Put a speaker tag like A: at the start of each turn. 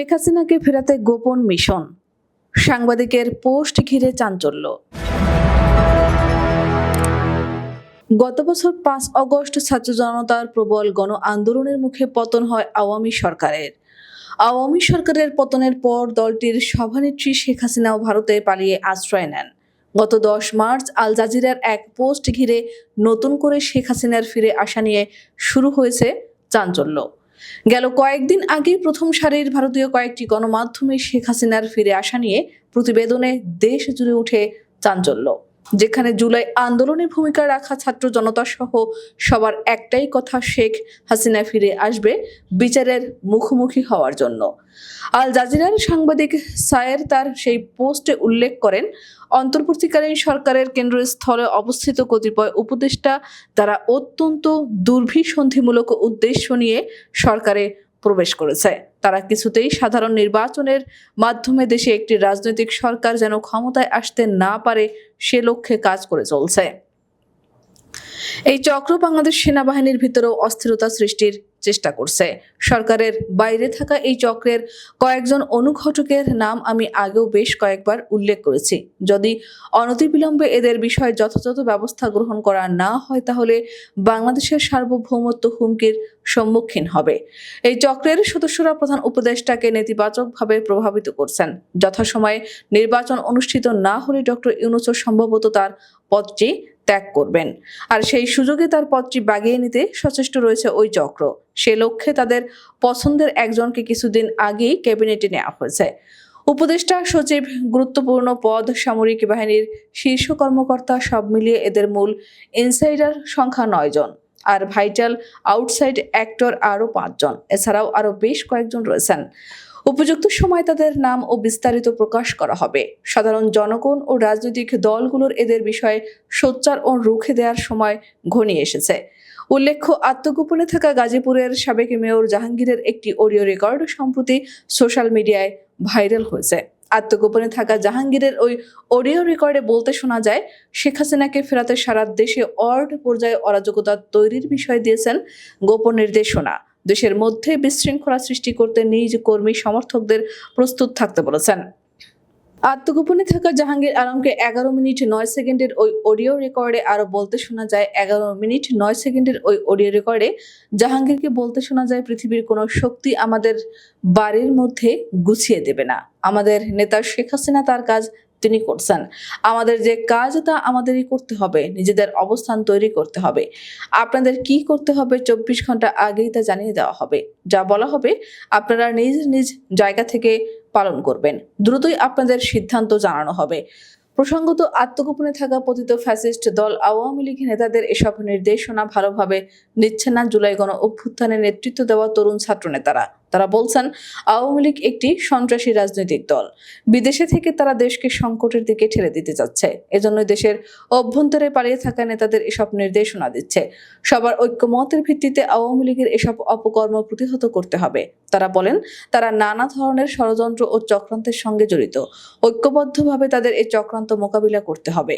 A: শেখ হাসিনাকে ফেরাতে গোপন মিশন। সাংবাদিকের পোস্ট ঘিরে চাঞ্চল্য। গত বছর পাঁচ অগস্ট ছাত্র জনতার প্রবল গণ আন্দোলনের মুখে পতন হয় আওয়ামী সরকারের। আওয়ামী সরকারের পতনের পর দলটির সভানেত্রী শেখ হাসিনাও ভারতে পালিয়ে আশ্রয় নেন। গত দশ মার্চ আল জাজিরার এক পোস্ট ঘিরে নতুন করে শেখ হাসিনার ফিরে আসা নিয়ে শুরু হয়েছে চাঞ্চল্য। গেল কয়েকদিন আগে প্রথম সারির ভারতীয় কয়েকটি গণমাধ্যমে শেখ হাসিনার ফিরে আসা নিয়ে প্রতিবেদনে দেশ জুড়ে উঠে চাঞ্চল্য। যেখানে জুলাই আন্দোলনে ভূমিকা রাখা ছাত্র জনতা সহ সবার একটাই কথা শেখ হাসিনা ফিরে আসবে বিচারের মুখোমুখি হওয়ার জন্য। আল জাজিরার সাংবাদিক সায়ের তার সেই পোস্টে উল্লেখ করেন, অন্তর্বর্তীকালীন সরকারের কেন্দ্রস্থলে অবস্থিত কতিপয় উপদেষ্টা তারা অত্যন্ত দুর্ভিসন্ধিমূলক উদ্দেশ্য নিয়ে সরকারে প্রবেশ করেছে। তারা কিছুতেই সাধারণ নির্বাচনের মাধ্যমে দেশে একটি রাজনৈতিক সরকার যেন ক্ষমতায় আসতে না পারে, সে লক্ষ্যে কাজ করে চলছে। এই চক্র বাংলাদেশ সেনাবাহিনীর ভিতরেও অস্থিরতা সৃষ্টির চেষ্টা করছে। সরকারের বাইরে থাকা এই চক্রের কয়েকজন অনুঘটকের নাম আমি আগেও বেশ কয়েকবার উল্লেখ করেছি। যদি অনতিবিলম্বে এদের বিষয়ে যথাযথ ব্যবস্থা গ্রহণ করা না হয়, তাহলে বাংলাদেশের সার্বভৌমত্ব হুমকির সম্মুখীন হবে। এই চক্রের সদস্যরা প্রধান উপদেষ্টাকে নেতিবাচকভাবে প্রভাবিত করছেন। যথাসময়ে নির্বাচন অনুষ্ঠিত না হলে ডক্টর ইউনুসও সম্ভবত তার পদটি ত্যাগ করবেন। আর সেই সুযোগে তার পদটি বাগিয়ে নিতে সচেষ্ট রয়েছে ওই চক্র। সে লক্ষ্যে তাদের পছন্দের একজনকে কিছুদিন আগেই ক্যাবিনেটে নেওয়া হয়েছে। উপদেষ্টা সচিব, গুরুত্বপূর্ণ পদ, সামরিক বাহিনীর শীর্ষ কর্মকর্তা সব মিলিয়ে এদের মূল ইনসাইডার সংখ্যা নয় জন। আর ভাইটাল আউটসাইড অ্যাক্টর আরও পাঁচজন এছাড়াও আরও বেশ কয়েকজন রয়েছেন। উপযুক্ত সময় তাদের নাম ও বিস্তারিত প্রকাশ করা হবে। সাধারণ জনগণ ও রাজনৈতিক দলগুলোর এদের বিষয়ে সোচ্চার ও রুখে দেওয়ার সময় ঘনিয়ে এসেছে। উল্লেখ্য, আত্মগোপনে থাকা গাজীপুরের সাবেক মেয়র জাহাঙ্গীরের একটি অডিও রেকর্ড সম্প্রতি সোশ্যাল মিডিয়ায় ভাইরাল হয়েছে। আত্মগোপনে থাকা জাহাঙ্গীরের ওই অডিও রেকর্ডে বলতে শোনা যায়, শেখ হাসিনাকে ফেরাতে সারা দেশে অর্ড পর্যায়ে অরাজকতা তৈরির বিষয় দিয়েছেন গোপন নির্দেশনা। দেশের মধ্যে বিশৃঙ্খলা সৃষ্টি করতে নিজ কর্মী সমর্থকদের প্রস্তুত থাকতে বলেছেন। আত্মগোপনে থাকা জাহাঙ্গীর আলমকে এগারো মিনিট নয় সেকেন্ডের ওই অডিও রেকর্ডে আরও বলতে শোনা যায়, এগারো মিনিট নয় সেকেন্ডের ওই অডিও রেকর্ডে জাহাঙ্গীরকে বলতে শোনা যায়, পৃথিবীর কোনো শক্তি আমাদের বাড়ির মধ্যে গুছিয়ে দেবে না। আমাদের নেতা শেখ হাসিনা তার কাজ তিনি করছেন। আমাদের যে কাজ, তা আমাদেরই করতে হবে। নিজেদের অবস্থান তৈরি করতে হবে। আপনাদের কি করতে হবে চব্বিশ ঘণ্টা আগেই তা জানিয়ে দেওয়া হবে। যা বলা হবে, আপনারা নিজ নিজ জায়গা থেকে পালন করবেন। দ্রুতই আপনাদের সিদ্ধান্ত জানানো হবে। প্রসঙ্গত, আত্মগোপনে থাকা পতিত ফ্যাসিস্ট দল আওয়ামী লীগ নেতাদের এসব নির্দেশনা ভালোভাবে নিচ্ছে না জুলাই গণ অভ্যুত্থানে নেতৃত্ব দেওয়া তরুণ ছাত্র নেতারা তারা বলছেন, আওয়ামী লীগ একটি সন্ত্রাসী রাজনৈতিক দল। বিদেশে থেকে তারা দেশকে সংকটের দিকে ঠেলে দিতে যাচ্ছে এজন্য দেশের অভ্যন্তরে পালিয়ে থাকা নেতাদের এসব নির্দেশনা দিচ্ছে। সবার ঐক্যমতের ভিত্তিতে আওয়ামী লীগের এসব অপকর্ম প্রতিহত করতে হবে। তারা বলেন, তারা নানা ধরনের ষড়যন্ত্র ও চক্রান্তের সঙ্গে জড়িত। ঐক্যবদ্ধভাবে তাদের এই চক্রান্ত মোকাবিলা করতে হবে।